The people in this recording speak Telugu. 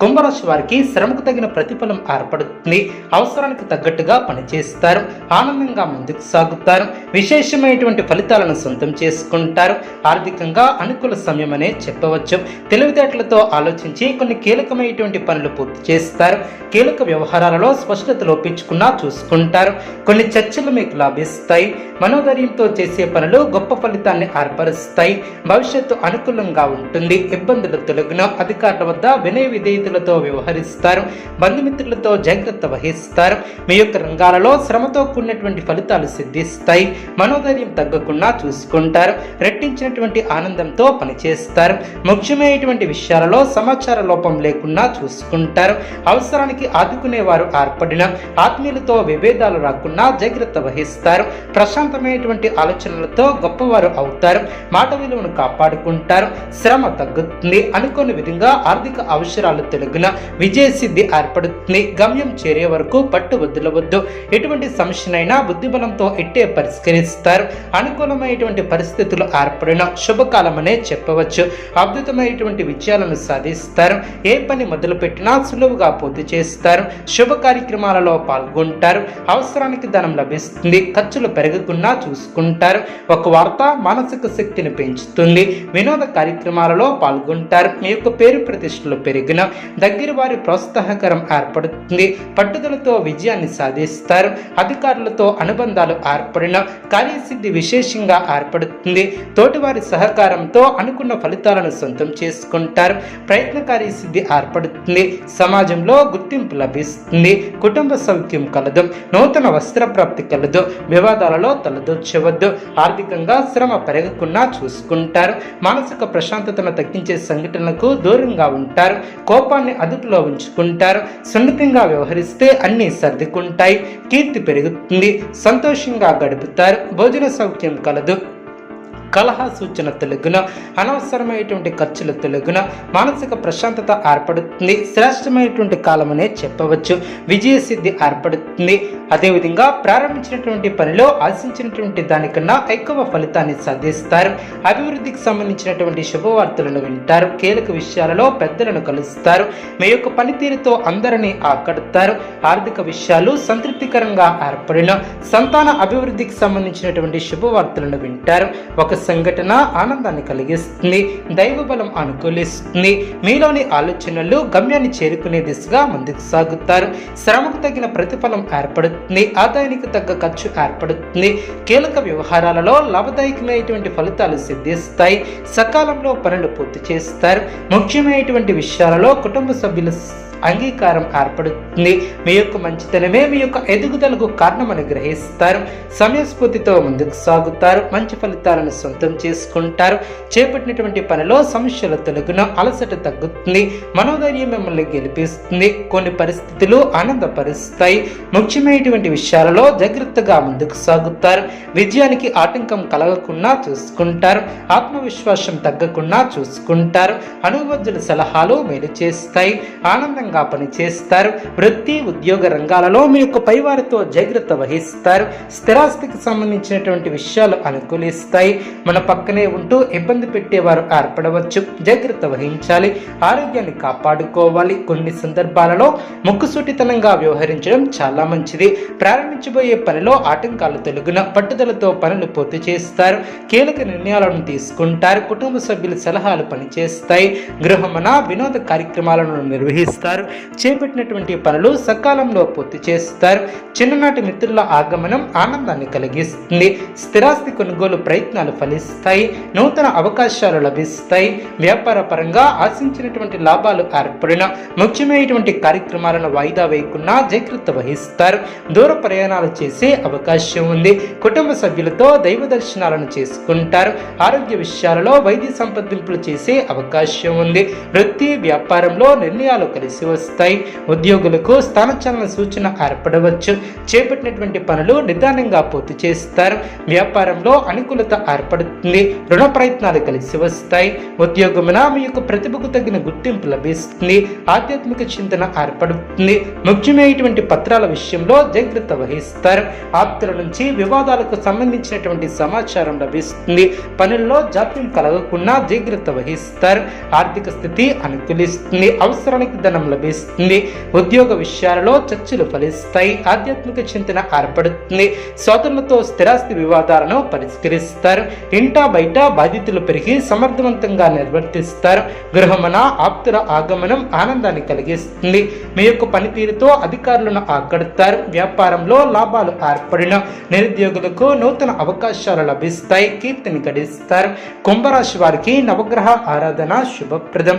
కుంభరాశి వారికి శ్రమకు తగిన ప్రతిఫలం ఏర్పడుతుంది. అవసరానికి తగ్గట్టుగా పనిచేస్తారు. ఆనందంగా ముందుకు సాగుతారు. విశేషమైనటువంటి ఫలితాలను సొంతం చేసుకుంటారు. ఆర్థికంగా అనుకూల సమయం అనే చెప్పవచ్చు. తెలివితేటలతో ఆలోచించి కొన్ని కీలకమైనటువంటి పనులు పూర్తి చేస్తారు. కీలక వ్యవహారాలలో స్పష్టత లోపించుకున్నా చూసుకుంటారు. కొన్ని చర్చలు మీకు లాభిస్తాయి. మనోధైర్యంతో చేసే పనులు గొప్ప ఫలితాన్ని ఏర్పరుస్తాయి. భవిష్యత్తు అనుకూలంగా ఉంటుంది. ఇబ్బందులు తొలగిన అధికారుల వద్ద వినయ విధేయతలతో వ్యవహరిస్తారు. బంధుమిత్రులతో జాగ్రత్త వహిస్తారు. మీ యొక్క రంగాలలో శ్రమతో కూడినటువంటి ఫలితాలు సిద్ధిస్తాయి. మనోధైర్యం తగ్గకుండా చూసుకుంటారు. రెట్టించినటువంటి ఆనందంతో పనిచేస్తారు. ముఖ్యమైనటువంటి విషయాలలో సమాచార లోపం లేకుండా చూసుకుంటారు. అవసరానికి ఆదుకునేవారు ఏర్పడిన ఆత్మీయులతో విభేదాలు రాకుండా జాగ్రత్త వహిస్తారు. ప్రశాంతమైనటువంటి ఆలోచనలతో గొప్పవారు అవుతారు. మాట విలువను కాపాడుకుంటారు. శ్రమ తగ్గుతుంది. అనుకోని విధంగా ఆర్థిక అవసరాలు తొలగిన విజయసిద్ధి ఏర్పడుతుంది. గమ్యం చేరే వరకు పట్టు వదిలవద్దు. ఎటువంటి సమస్యనైనా బుద్ధిబలంతో ఎట్టే పరిష్కరిస్తారు. అనుకూలమైనటువంటి పరిస్థితులు ఏర్పడిన శుభకాలమనే చెప్పవచ్చు. అద్భుతమైనటువంటి విజయాలను సాధిస్తారు. ఏ పని మొదలుపెట్టినా సులువుగా పూర్తి చేస్తారు. శుభ కార్యక్రమాలలో పాల్గొంటారు. అవసరానికి ధనం లభిస్తుంది. ఖర్చులు పెరగకుండా చూసుకుంటారు. ఒక వార్త మానసిక శక్తిని పెంచుతుంది. వినోద కార్యక్రమాలలో పాల్గొంటారు. మీ యొక్క పేరు ప్రతిష్టలు పెరిగిన దగ్గర వారి ప్రోత్సాహకరం ఏర్పడుతుంది. పట్టుదలతో విజయాన్ని సాధిస్తారు. అధికారులతో అనుబంధాలు ఏర్పడిన కార్యసిద్ధి విశేషంగా ఏర్పడుతుంది. తోటివారి సహకారంతో అనుకున్న ఫలితాలను సొంతం చేసుకుంటారు. ప్రయత్న కార్యసిద్ధి ఏర్పడుతుంది. సమాజంలో గుర్తింపు లభిస్తుంది. కుటుంబ సౌఖ్యం కలదు. నూతన వస్త్ర ప్రాప్తి కలదు. వివాదాలలో తలదొచ్చవద్దు ఆర్థికంగా శ్రమ పెరగకుండా చూసుకుంటారు. మానసిక ప్రశాంతతను తగ్గించే సంఘటనలకు దూరంగా ఉంటారు. కోప కోపాన్ని అదుపులో ఉంచుకుంటారు. సున్నితంగా వ్యవహరిస్తే అన్నీ సర్దుకుంటాయి. కీర్తి పెరుగుతుంది. సంతోషంగా గడుపుతారు. భోజన సౌఖ్యం కలదు. కలహ సూచన తెలుగున అనవసరమైనటువంటి ఖర్చుల తెలుగున మానసిక ప్రశాంతత ఏర్పడుతుంది. శ్రేష్టమైనటువంటి కాలమనే చెప్పవచ్చు. విజయసిద్ధి ఏర్పడుతుంది. అదేవిధంగా ప్రారంభించినటువంటి పనిలో ఆశించినటువంటి దానికన్నా ఎక్కువ ఫలితాన్ని సాధిస్తారు. అభివృద్ధికి సంబంధించినటువంటి శుభవార్తలను వింటారు. కీలక విషయాలలో పెద్దలను కలుస్తారు. మీ యొక్క పనితీరుతో అందరినీ ఆకడతారు. ఆర్థిక విషయాలు సంతృప్తికరంగా ఏర్పడిన సంతాన అభివృద్ధికి సంబంధించినటువంటి శుభవార్తలను వింటారు. ఒక సంఘటన ఆనందాన్ని కలిగిస్తుంది దైవ బలం అనుకూలిస్తుంది. మీలోని ఆలోచనలు గమ్యాన్ని చేరుకునే దిశగా ముందుకు సాగుతారు. శ్రమకు తగిన ప్రతిఫలం ఏర్పడుతుంది ఆదాయానికి తగ్గ ఖర్చు ఏర్పడుతుంది. కీలక వ్యవహారాలలో లాభదాయకమైనటువంటి ఫలితాలు సిద్ధిస్తాయి. సకాలంలో పనులు పూర్తి చేస్తారు. ముఖ్యమైనటువంటి విషయాలలో కుటుంబ సభ్యుల అంగీకారం ఏర్పడుతుంది. మీ యొక్క మంచితనమే మీ యొక్క ఎదుగుదలకు కారణమని గ్రహిస్తారు. సమయస్ఫూర్తితో ముందుకు సాగుతారు. మంచి ఫలితాలను సొంతం చేసుకుంటారు. చేపట్టినటువంటి పనిలో సమస్యల తొలగిన అలసట తగ్గుతుంది. మనోధైర్యం మిమ్మల్ని గెలిపిస్తుంది. కొన్ని పరిస్థితులు ఆనందపరుస్తాయి. ముఖ్యమైనటువంటి విషయాలలో జాగ్రత్తగా ముందుకు సాగుతారు. విజయానికి ఆటంకం కలగకుండా చూసుకుంటారు. ఆత్మవిశ్వాసం తగ్గకుండా చూసుకుంటారు. అనుభవజ్ఞుల సలహాలు మేలు చేస్తాయి. ఆనందంగా పనిచేస్తారు. వృత్తి ఉద్యోగ రంగాలలో మీ యొక్క పైవారితో జాగ్రత్త వహిస్తారు. స్థిరాస్తికి సంబంధించినటువంటి విషయాలు అనుకూలిస్తాయి. మన పక్కనే ఉంటూ ఇబ్బంది పెట్టేవారు ఏర్పడవచ్చు. జాగ్రత్త వహించాలి. ఆరోగ్యాన్ని కాపాడుకోవాలి. కొన్ని సందర్భాలలో ముక్కుసూటితనంగా వ్యవహరించడం చాలా మంచిది. ప్రారంభించబోయే పనిలో ఆటంకాలు తొలగిన పట్టుదలతో పనులు పూర్తి చేస్తారు. కీలక నిర్ణయాలను తీసుకుంటారు. కుటుంబ సభ్యుల సలహాలు పనిచేస్తాయి. గృహమన వినోద కార్యక్రమాలను నిర్వహిస్తారు. చేస్తారు చేపట్టినటువంటి పనులు సకాలంలో పూర్తి చేస్తారు. చిన్ననాటి మిత్రుల ఆగమనం ఆనందాన్ని కలిగిస్తుంది. స్థిరాస్తి కొనుగోలు ప్రయత్నాలు ఫలిస్తాయి. నూతన అవకాశాలు లభిస్తాయి. వ్యాపార పరంగా ఆశించినటువంటి లాభాలు ఏర్పడిన ముఖ్యమైనటువంటి కార్యక్రమాలను వాయిదా వేయకుండా జాగ్రత్త వహిస్తారు. దూర ప్రయాణాలు చేసే అవకాశం ఉంది. కుటుంబ సభ్యులతో దైవ దర్శనాలను చేసుకుంటారు. ఆరోగ్య విషయాలలో వైద్య సంప్రదింపులు చేసే అవకాశం ఉంది. వృత్తి వ్యాపారంలో నిర్ణయాలు కలిసి వస్తాయి. ఉద్యోగులకు స్థానచలన సూచన ఏర్పడవచ్చు. చేపట్టినటువంటి పనులు నిదానంగా పూర్తి చేస్తారు. వ్యాపారంలో అనుకూలత ఏర్పడుతుంది. రుణ ప్రయత్నాలు కలిసి వస్తాయి. ఉద్యోగమున మీ యొక్క ప్రతిభకు తగిన గుర్తింపు లభిస్తుంది. ఆధ్యాత్మిక చింతన ఏర్పడుతుంది. ముఖ్యమైనటువంటి పత్రాల విషయంలో జాగ్రత్త వహిస్తారు. ఆప్తుల నుంచి వివాదాలకు సంబంధించినటువంటి సమాచారం లభిస్తుంది. పనుల్లో జాప్యం కలగకుండా జాగ్రత్త వహిస్తారు. ఆర్థిక స్థితి అనుకూలిస్తుంది. అవసరానికి ధనం లభిస్తుంది ఉద్యోగ విషయాలలో చర్చలు ఫలిస్తాయి. ఆధ్యాత్మిక చింతన ఏర్పడుతుంది. సోదరులతో స్థిరాస్తి వివాదాలను పరిష్కరిస్తారు. ఇంటా బయట బాధితులు పెరిగి సమర్థవంతంగా నిర్వర్తిస్తారు. గృహమన ఆప్తుల ఆగమనం ఆనందాన్ని కలిగిస్తుంది. మీ యొక్క పనితీరుతో అధికారులను ఆకడతారు. వ్యాపారంలో లాభాలు ఏర్పడిన నిరుద్యోగులకు నూతన అవకాశాలు లభిస్తాయి. కీర్తిని గడిస్తారు. కుంభరాశి వారికి నవగ్రహ ఆరాధన శుభప్రదం.